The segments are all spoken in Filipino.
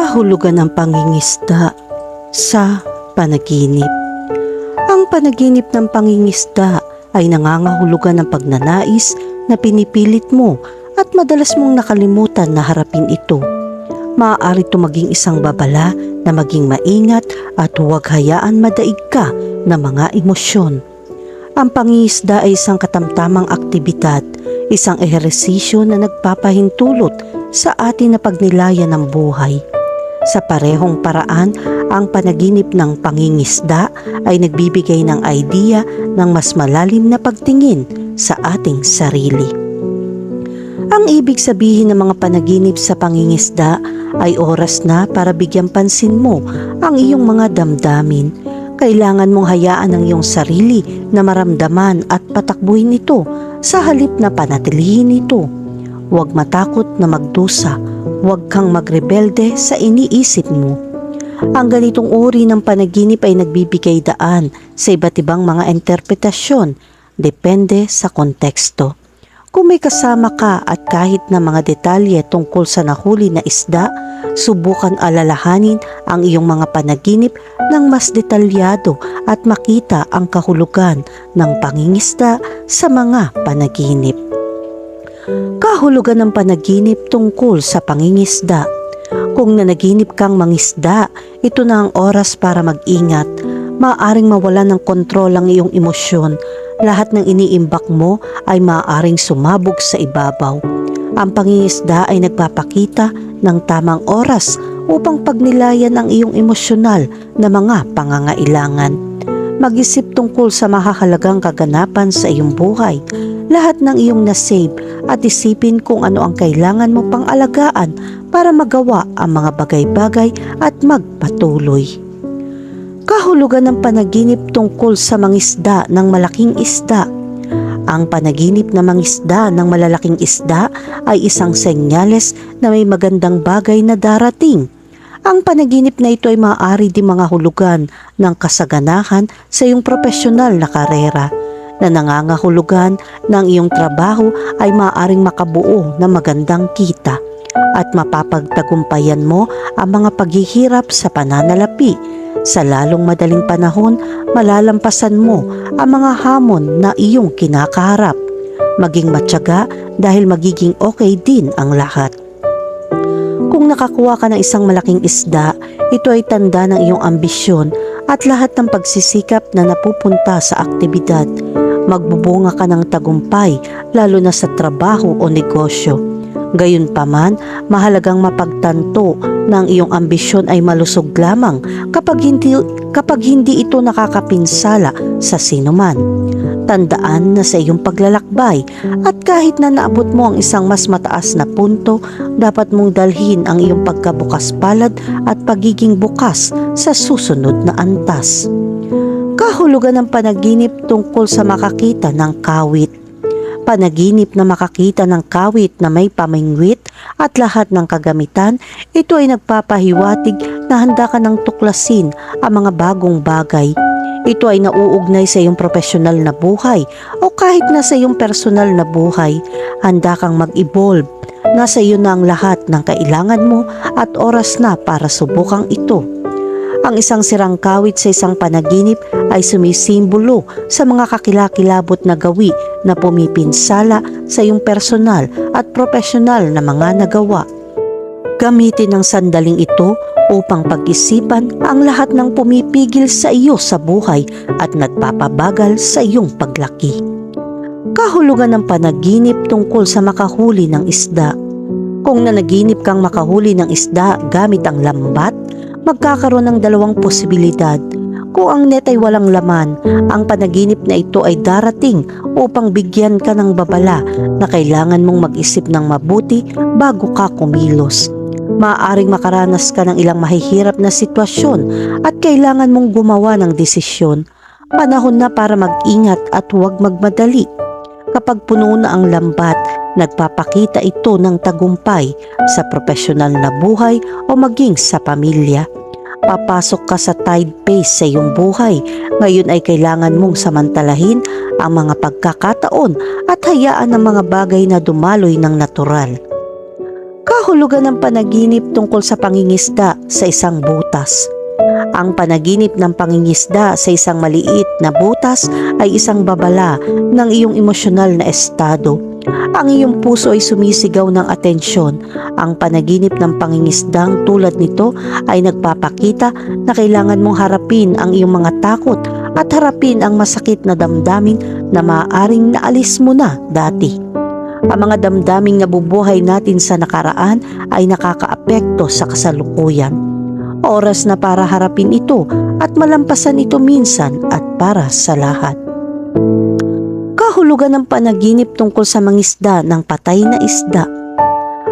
kahulugan ng pangingisda sa panaginip. Ang panaginip ng pangingisda ay nangangahulugan ng pagnanais na pinipilit mo at madalas mong nakalimutan na harapin ito. Maaari ito maging isang babala na maging maingat at huwag hayaan madaig ka ng mga emosyon. Ang pangingisda ay isang katamtamang aktibidad, isang ehersisyo na nagpapahintulot sa atin na pagnilayan ng buhay. Sa parehong paraan, ang panaginip ng pangingisda ay nagbibigay ng idea ng mas malalim na pagtingin sa ating sarili. Ang ibig sabihin ng mga panaginip sa pangingisda ay oras na para bigyan pansin mo ang iyong mga damdamin. Kailangan mong hayaan ang iyong sarili na maramdaman at patakbuhin ito sa halip na panatilihin ito. Huwag matakot na magdusa, huwag kang magrebelde sa iniisip mo. Ang ganitong uri ng panaginip ay nagbibigay daan sa iba't ibang mga interpretasyon, depende sa konteksto. Kung may kasama ka at kahit na mga detalye tungkol sa nahuli na isda, subukan alalahanin ang iyong mga panaginip ng mas detalyado at makita ang kahulugan ng pangingisda sa mga panaginip. Kahulugan ng panaginip tungkol sa pangingisda. Kung nanaginip kang mangisda, ito na ang oras para mag-ingat. Maaring mawala ng kontrol ang iyong emosyon. Lahat ng iniimbak mo ay maaaring sumabog sa ibabaw. Ang pangingisda ay nagpapakita ng tamang oras upang pagnilayan ang iyong emosyonal na mga pangangailangan. Mag-isip tungkol sa mahahalagang kaganapan sa iyong buhay, lahat ng iyong nasave at isipin kung ano ang kailangan mo pang alagaan para magawa ang mga bagay-bagay at magpatuloy. Kahulugan ng panaginip tungkol sa mangisda ng malaking isda. Ang panaginip na mangisda ng malalaking isda ay isang senyales na may magandang bagay na darating. Ang panaginip na ito ay maaari di mga hulugan ng kasaganahan sa iyong profesional na karera na nangangahulugan ng iyong trabaho ay maaaring makabuo ng magandang kita at mapapagtagumpayan mo ang mga paghihirap sa pananalapi. Sa lalong madaling panahon, malalampasan mo ang mga hamon na iyong kinakaharap. Maging matyaga dahil magiging okay din ang lahat. Kung nakakuha ka ng isang malaking isda, ito ay tanda ng iyong ambisyon at lahat ng pagsisikap na napupunta sa aktibidad. Magbubunga ka ng tagumpay lalo na sa trabaho o negosyo. Gayunpaman, mahalagang mapagtanto na ang iyong ambisyon ay malusog lamang kapag hindi, kapag hindi ito nakakapinsala sa sinuman. Tandaan na sa iyong paglalakbay at kahit na naabot mo ang isang mas mataas na punto, dapat mong dalhin ang iyong pagkabukas palad at pagiging bukas sa susunod na antas. Kahulugan ng panaginip tungkol sa makakita ng kawit panaginip na makakita ng kawit na may pamingwit at lahat ng kagamitan, ito ay nagpapahiwatig na handa ka ng tuklasin ang mga bagong bagay. Ito ay nauugnay sa iyong profesional na buhay o kahit na sa iyong personal na buhay. Handa kang mag-evolve. Nasa iyo na ang lahat ng kailangan mo at oras na para subukang ito. Ang isang sirang kawit sa isang panaginip ay sumisimbolo sa mga kakilakilabot na gawi na pumipinsala sa iyong personal at profesional na mga nagawa. Gamitin ang sandaling ito upang pag-isipan ang lahat ng pumipigil sa iyo sa buhay at nagpapabagal sa iyong paglaki. Kahulugan ng panaginip tungkol sa makahuli ng isda. Kung nanaginip kang makahuli ng isda gamit ang lambat, magkakaroon ng dalawang posibilidad. Kung ang net ay walang laman, ang panaginip na ito ay darating upang bigyan ka ng babala na kailangan mong mag-isip ng mabuti bago ka kumilos. Maaaring makaranas ka ng ilang mahihirap na sitwasyon at kailangan mong gumawa ng desisyon. Panahon na para mag-ingat at huwag magmadali. Kapag puno na ang lambat, nagpapakita ito ng tagumpay sa profesional na buhay o maging sa pamilya. Papasok ka sa tide phase sa iyong buhay. Ngayon ay kailangan mong samantalahin ang mga pagkakataon at hayaan ang mga bagay na dumaloy ng natural. Kahulugan ng panaginip tungkol sa pangingisda sa isang butas. Ang panaginip ng pangingisda sa isang maliit na butas ay isang babala ng iyong emosyonal na estado. Ang iyong puso ay sumisigaw ng atensyon. Ang panaginip ng pangingisdang tulad nito ay nagpapakita na kailangan mong harapin ang iyong mga takot at harapin ang masakit na damdamin na maaaring naalis mo na dati. Ang mga damdaming nabubuhay natin sa nakaraan ay nakakaapekto sa kasalukuyan. Oras na para harapin ito at malampasan ito minsan at para sa lahat. Kahulugan ng panaginip tungkol sa mangisda ng patay na isda.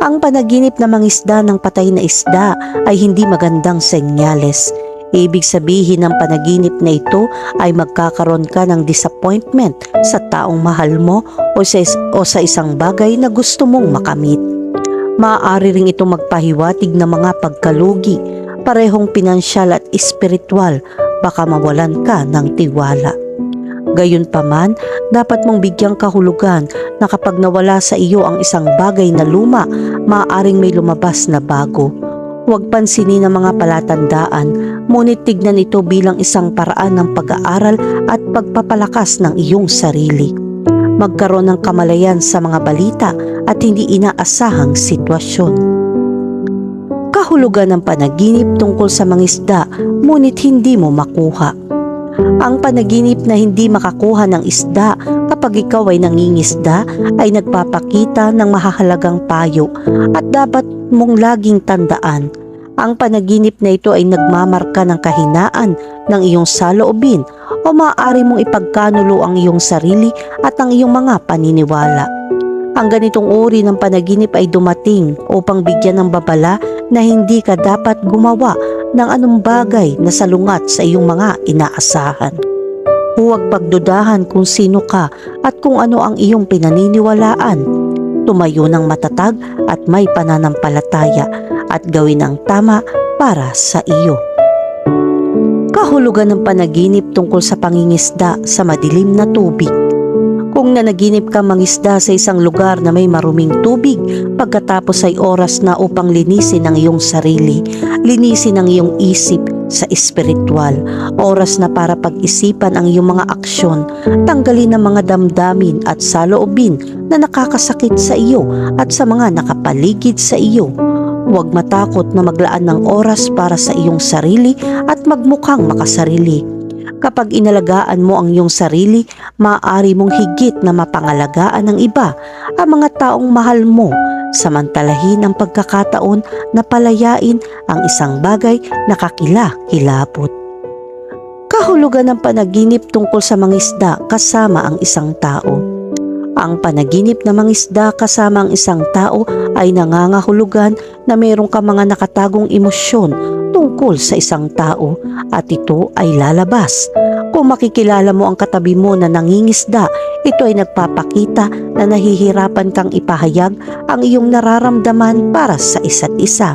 Ang panaginip na mangisda ng patay na isda ay hindi magandang senyales. Ibig sabihin ng panaginip na ito ay magkakaroon ka ng disappointment sa taong mahal mo o sa, o sa isang bagay na gusto mong makamit. Maaari ring ito magpahiwatig ng mga pagkalugi, parehong pinansyal at espiritual, baka mawalan ka ng tiwala. Gayunpaman, dapat mong bigyang kahulugan na kapag nawala sa iyo ang isang bagay na luma, maaaring may lumabas na bago. Huwag pansinin ang mga palatandaan, ngunit tignan ito bilang isang paraan ng pag-aaral at pagpapalakas ng iyong sarili. Magkaroon ng kamalayan sa mga balita at hindi inaasahang sitwasyon. Kahulugan ng panaginip tungkol sa mangisda, ngunit hindi mo makuha. Ang panaginip na hindi makakuha ng isda kapag ikaw ay nangingisda ay nagpapakita ng mahahalagang payo at dapat mong laging tandaan. Ang panaginip na ito ay nagmamarka ng kahinaan ng iyong saloobin o maaari mong ipagkanulo ang iyong sarili at ang iyong mga paniniwala. Ang ganitong uri ng panaginip ay dumating upang bigyan ng babala na hindi ka dapat gumawa ng anong bagay na salungat sa iyong mga inaasahan. Huwag pagdudahan kung sino ka at kung ano ang iyong pinaniniwalaan. Tumayo ng matatag at may pananampalataya at gawin ang tama para sa iyo. Kahulugan ng panaginip tungkol sa pangingisda sa madilim na tubig. Kung nanaginip ka mangisda sa isang lugar na may maruming tubig, pagkatapos ay oras na upang linisin ang iyong sarili, linisin ang iyong isip sa espiritual, oras na para pag-isipan ang iyong mga aksyon, tanggalin ang mga damdamin at saloobin na nakakasakit sa iyo at sa mga nakapaligid sa iyo. Huwag matakot na maglaan ng oras para sa iyong sarili at magmukhang makasarili. Kapag inalagaan mo ang iyong sarili, maaari mong higit na mapangalagaan ng iba ang mga taong mahal mo, samantalahin ang pagkakataon na palayain ang isang bagay na kakila-kilabot. Kahulugan ng panaginip tungkol sa mangisda kasama ang isang tao. Ang panaginip na mangisda kasama ang isang tao ay nangangahulugan na mayroong ka mga nakatagong emosyon tungkol sa isang tao at ito ay lalabas. Kung makikilala mo ang katabi mo na nangingisda, ito ay nagpapakita na nahihirapan kang ipahayag ang iyong nararamdaman para sa isa't isa.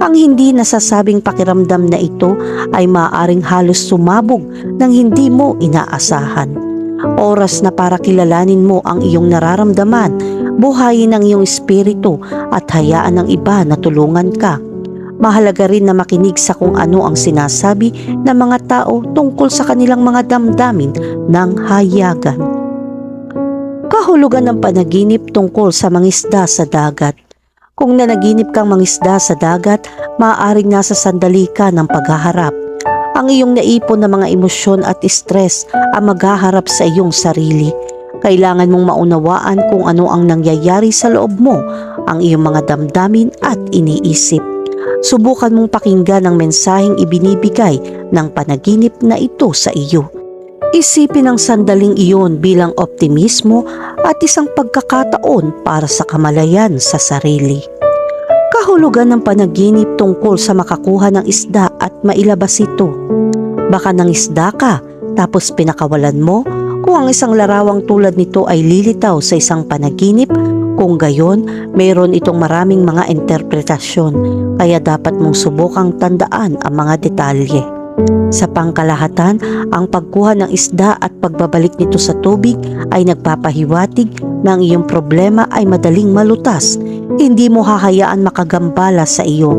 Ang hindi nasasabing pakiramdam na ito ay maaaring halos sumabog ng hindi mo inaasahan. Oras na para kilalanin mo ang iyong nararamdaman, buhayin ang iyong espiritu at hayaan ng iba na tulungan ka. Mahalaga rin na makinig sa kung ano ang sinasabi ng mga tao tungkol sa kanilang mga damdamin ng hayagan. Kahulugan ng panaginip tungkol sa mangisda sa dagat. Kung nanaginip kang mangisda sa dagat, maaaring nasa sandali ka ng paghaharap. Ang iyong naipon na mga emosyon at stress ang maghaharap sa iyong sarili. Kailangan mong maunawaan kung ano ang nangyayari sa loob mo, ang iyong mga damdamin at iniisip. Subukan mong pakinggan ang mensaheng ibinibigay ng panaginip na ito sa iyo. Isipin ang sandaling iyon bilang optimismo at isang pagkakataon para sa kamalayan sa sarili. Kahulugan ng panaginip tungkol sa makakuha ng isda at mailabas ito. Baka nang isda ka tapos pinakawalan mo kung ang isang larawang tulad nito ay lilitaw sa isang panaginip kung gayon, mayroon itong maraming mga interpretasyon kaya dapat mong subukang tandaan ang mga detalye. Sa pangkalahatan, ang pagkuha ng isda at pagbabalik nito sa tubig ay nagpapahiwatig na ang iyong problema ay madaling malutas. hindi mo hahayaan makagambala sa iyo.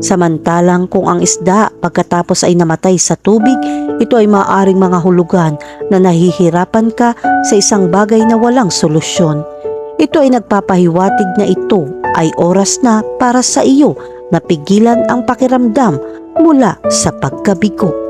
Samantalang kung ang isda pagkatapos ay namatay sa tubig, ito ay maaaring mga hulugan na nahihirapan ka sa isang bagay na walang solusyon. Ito ay nagpapahiwatig na ito ay oras na para sa iyo na pigilan ang pakiramdam mula sa pagkabigo.